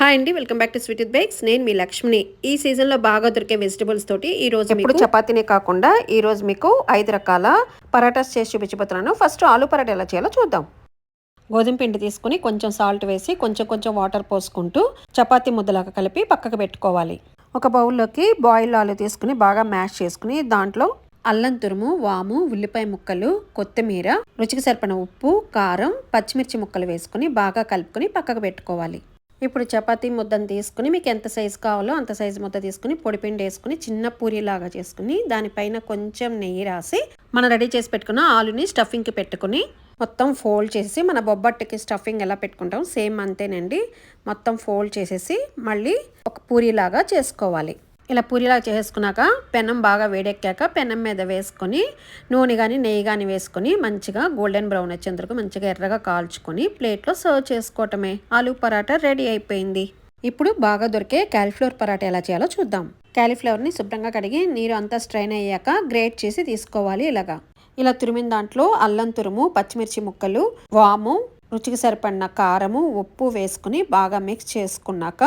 Hi అండి welcome back to sweet with bikes. నేను మీ లక్ష్మిని. ఈ సీజన్లో బాగా దొరికే వెజిటబుల్స్ తోటి ఈ రోజు ఎప్పుడు చపాతీనే కాకుండా ఈ రోజు మీకు ఐదు రకాల పరాటాస్ చేసి చూపించబోతున్నాను. ఫస్ట్ ఆలు పరాటా ఎలా చేయాలో చూద్దాం. గోధుమ పిండి తీసుకుని కొంచెం సాల్ట్ వేసి కొంచెం కొంచెం వాటర్ పోసుకుంటూ చపాతీ ముద్దలాగా కలిపి పక్కకు పెట్టుకోవాలి. ఒక బౌల్లోకి బాయిల్ ఆలు తీసుకుని బాగా మ్యాష్ చేసుకుని దాంట్లో అల్లం తురుము వాము ఉల్లిపాయ ముక్కలు కొత్తిమీర రుచికి సరిపడిన ఉప్పు కారం పచ్చిమిర్చి ముక్కలు వేసుకుని బాగా కలుపుకొని పక్కకు పెట్టుకోవాలి. ఇప్పుడు చపాతీ ముద్దను తీసుకుని మీకు ఎంత సైజు కావాలో అంత సైజు ముద్ద తీసుకుని పొడిపిండి వేసుకుని చిన్న పూరిలాగా చేసుకుని దానిపైన కొంచెం నెయ్యి రాసి మనం రెడీ చేసి పెట్టుకున్న ఆలుని స్టఫింగ్కి పెట్టుకుని మొత్తం ఫోల్డ్ చేసి మన బొబ్బట్టుకి స్టఫింగ్ ఎలా పెట్టుకుంటాం సేమ్ అంతేనండి. మొత్తం ఫోల్డ్ చేసేసి మళ్ళీ ఒక పూరిలాగా చేసుకోవాలి. ఇలా పూరిలా చేసుకున్నాక పెనం బాగా వేడెక్కాక పెనం మీద వేసుకొని నూనె కానీ నెయ్యి కానీ వేసుకొని మంచిగా గోల్డెన్ బ్రౌన్ వచ్చేందుకు మంచిగా ఎర్రగా కాల్చుకొని ప్లేట్లో సర్వ్ చేసుకోవటమే. ఆలు పరాటా రెడీ అయిపోయింది. ఇప్పుడు బాగా దొరికే క్యాలీఫ్లవర్ పరాటా ఎలా చేయాలో చూద్దాం. క్యాలీఫ్లవర్ని శుభ్రంగా కడిగి నీరు అంతా స్ట్రైన్ అయ్యాక గ్రేట్ చేసి తీసుకోవాలి ఇలాగా. ఇలా తురిమిన దాంట్లో అల్లం తురుము పచ్చిమిర్చి ముక్కలు వాము రుచికి సరిపడిన కారము ఉప్పు వేసుకుని బాగా మిక్స్ చేసుకున్నాక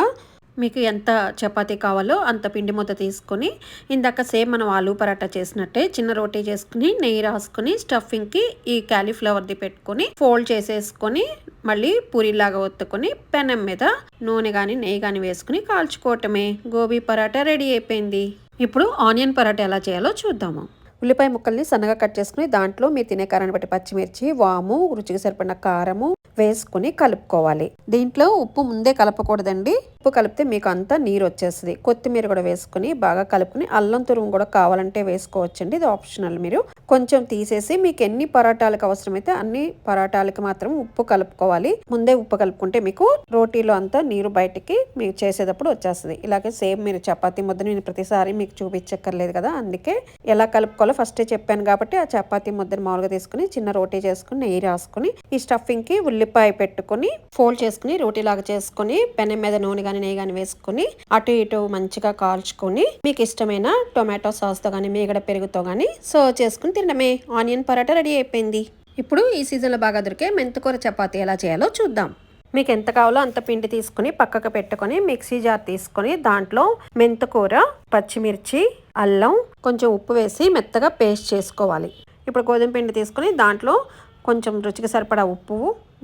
మీకు ఎంత చపాతీ కావాలో అంత పిండి ముద్ద తీసుకొని ఇందాక సేమ్ మనం ఆలూ పరాటా చేసినట్టే చిన్న రోటీ చేసుకుని నెయ్యి రాసుకుని స్టఫింగ్కి ఈ క్యాలీఫ్లవర్ది పెట్టుకొని ఫోల్డ్ చేసేసుకొని మళ్ళీ పూరిలాగా ఒత్తుకొని పెనం మీద నూనె కానీ నెయ్యి కానీ వేసుకుని కాల్చుకోవటమే. గోబీ పరాటా రెడీ అయిపోయింది. ఇప్పుడు ఆనియన్ పరాటా ఎలా చేయాలో చూద్దాము. ఉల్లిపాయ ముక్కల్ని సన్నగా కట్ చేసుకుని దాంట్లో మీరు తినే కారాన్ని బట్టి పచ్చిమిర్చి వాము రుచికి సరిపడిన కారము వేసుకుని కలుపుకోవాలి. దీంట్లో ఉప్పు ముందే కలపకూడదండి. ఉప్పు కలిపితే మీకు అంతా నీరు వచ్చేస్తుంది కొత్తిమీర కూడా వేసుకుని బాగా కలుపుకుని అల్లం తురుము కూడా కావాలంటే వేసుకోవచ్చండి. ఇది ఆప్షనల్ మీరు. కొంచెం తీసేసి మీకు ఎన్ని పరాటాలకు అవసరమైతే అన్ని పరాటాలకి మాత్రం ఉప్పు కలుపుకోవాలి. ముందే ఉప్పు కలుపుకుంటే మీకు రోటీలో అంతా నీరు బయటికి మీరు చేసేటప్పుడు వచ్చేస్తుంది. ఇలాగే సేమ్ మీరు చపాతీ ముద్ద నేను ప్రతిసారి మీకు చూపించక్కర్లేదు కదా అందుకే ఎలా కలుపుకోవాలో ఫస్టే చెప్పాను కాబట్టి ఆ చపాతీ ముద్దని మామూలుగా తీసుకుని చిన్న రోటీ చేసుకుని నెయ్యి రాసుకుని ఈ స్టఫింగ్కి ఉల్లిపాయ పెట్టుకుని ఫోల్డ్ చేసుకుని రోటీలాగా చేసుకుని పెనం మీద నూనె కానీ నెయ్యి కానీ వేసుకుని అటు ఇటు మంచిగా కాల్చుకొని మీకు ఇష్టమైన టొమాటో సాస్తో కానీ మీగడ పెరుగుతో కానీ సర్వ్ చేసుకుని తినడమే. ఆనియన్ పరాటా రెడీ అయిపోయింది. ఇప్పుడు ఈ సీజన్లో బాగా దొరికే మెంతికూర చపాతీ ఎలా చేయాలో చూద్దాం. మీకు ఎంత కావాలో అంత పిండి తీసుకుని పక్కకు పెట్టుకొని మిక్సీ జార్ తీసుకొని దాంట్లో మెంతికూర పచ్చిమిర్చి అల్లం కొంచెం ఉప్పు వేసి మెత్తగా పేస్ట్ చేసుకోవాలి. ఇప్పుడు గోధుమ పిండి తీసుకొని దాంట్లో కొంచెం రుచికి సరిపడా ఉప్పు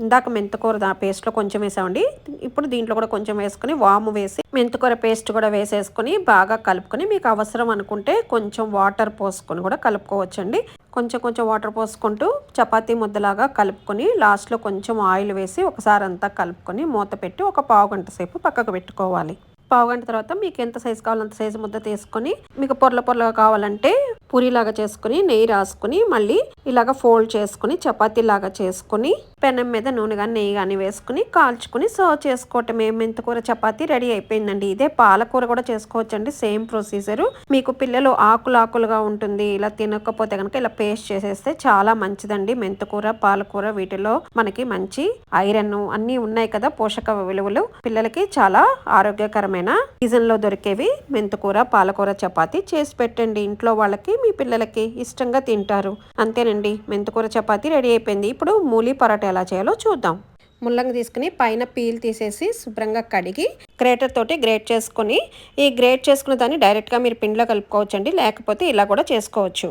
ఇందాక మెంతకూర దా పేస్ట్లో కొంచెం వేసామండి. ఇప్పుడు దీంట్లో కూడా కొంచెం వేసుకొని వాము వేసి మెంతకూర పేస్ట్ కూడా వేసేసుకొని బాగా కలుపుకొని మీకు అవసరం అనుకుంటే కొంచెం వాటర్ పోసుకొని కూడా కలుపుకోవచ్చండి. కొంచెం కొంచెం వాటర్ పోసుకుంటూ చపాతీ ముద్దలాగా కలుపుకొని లాస్ట్లో కొంచెం ఆయిల్ వేసి ఒకసారి అంతా కలుపుకొని మూత పెట్టి ఒక పావు గంట సేపు పక్కకు పెట్టుకోవాలి. పావు గంట తర్వాత మీకు ఎంత సైజు కావాలో అంత సైజు ముద్ద తీసుకొని మీకు పొరల పొరలుగా కావాలంటే పూరిలాగా చేసుకుని నెయ్యి రాసుకుని మళ్ళీ ఇలాగ ఫోల్డ్ చేసుకుని చపాతీలాగా చేసుకుని పెనం మీద నూనె కానీ నెయ్యి కానీ వేసుకుని కాల్చుకుని సర్వ్ చేసుకోవటమే. మెంతికూర చపాతీ రెడీ అయిపోయిందండి. ఇదే పాలకూర కూడా చేసుకోవచ్చండి. Same procedure. మీకు పిల్లలు ఆకులు ఆకులుగా ఉంటుంది. ఇలా తినకపోతే కనుక ఇలా పేస్ట్ చేసేస్తే చాలా మంచిదండి. మెంతకూర పాలకూర వీటిలో మనకి మంచి ఐరన్ అన్నీ ఉన్నాయి కదా పోషక విలువలు. పిల్లలకి చాలా ఆరోగ్యకరమైన సీజన్లో దొరికేవి మెంతకూర పాలకూర చపాతీ చేసి పెట్టండి. ఇంట్లో వాళ్ళకి మీ పిల్లలకి ఇష్టంగా తింటారు. అంతేనండి. మెంతకూర చపాతీ రెడీ అయిపోయింది. ఇప్పుడు మూలీ పరాటా ఎలా చేయాలో చూద్దాం. ముల్లంగి తీసుకుని పైన పీల్ తీసేసి శుభ్రంగా కడిగి గ్రేటర్ తోటి గ్రేట్ చేసుకుని ఈ గ్రేట్ చేసుకున్న దాన్ని డైరెక్ట్గా మీరు పిండిలో కలుపుకోవచ్చండి. లేకపోతే ఇలా కూడా చేసుకోవచ్చు.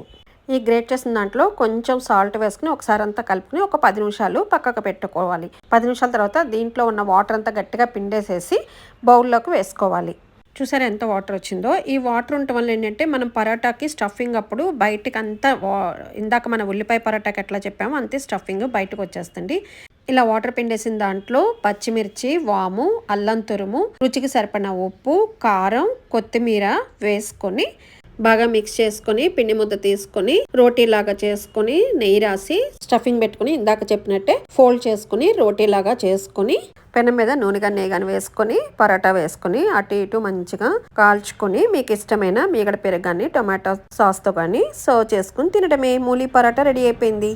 ఈ గ్రేట్ చేసిన దాంట్లో కొంచెం సాల్ట్ వేసుకుని ఒకసారి అంతా కలుపుకుని ఒక పది నిమిషాలు పక్కకు పెట్టుకోవాలి. పది నిమిషాల తర్వాత దీంట్లో ఉన్న వాటర్ అంతా గట్టిగా పిండేసేసి బౌల్లోకి వేసుకోవాలి. చూసారా ఎంత వాటర్ వచ్చిందో? ఈ వాటర్ ఉండటం వల్ల ఏంటంటే మనం పరోటాకి స్టఫింగ్ అప్పుడు బయటకు అంతా ఇందాక మన ఉల్లిపాయ పరోటాకి ఎట్లా చెప్పామో అంతే స్టఫింగ్ బయటకు వచ్చేస్తుంది. ఇలా వాటర్ పిండేసిన దాంట్లో పచ్చిమిర్చి వాము అల్లం తురుము రుచికి సరిపడిన ఉప్పు కారం కొత్తిమీర వేసుకొని బాగా మిక్స్ చేసుకొని పిండి ముద్ద తీసుకొని రోటీ లాగా చేసుకొని నెయ్యి రాసి స్టఫింగ్ పెట్టుకుని ఇందాక చెప్పినట్టే ఫోల్డ్ చేసుకుని రోటీ లాగా చేసుకొని పెనం మీద నూనె కానీ నెయ్యి కానీ వేసుకొని పరోటా వేసుకొని అటు ఇటు మంచిగా కాల్చుకొని మీకు ఇష్టమైన మీగడ పెరుగు కానీ టొమాటో సాస్తో కానీ సర్వ్ చేసుకుని తినడమే. మూలీ పరోటా రెడీ అయిపోయింది.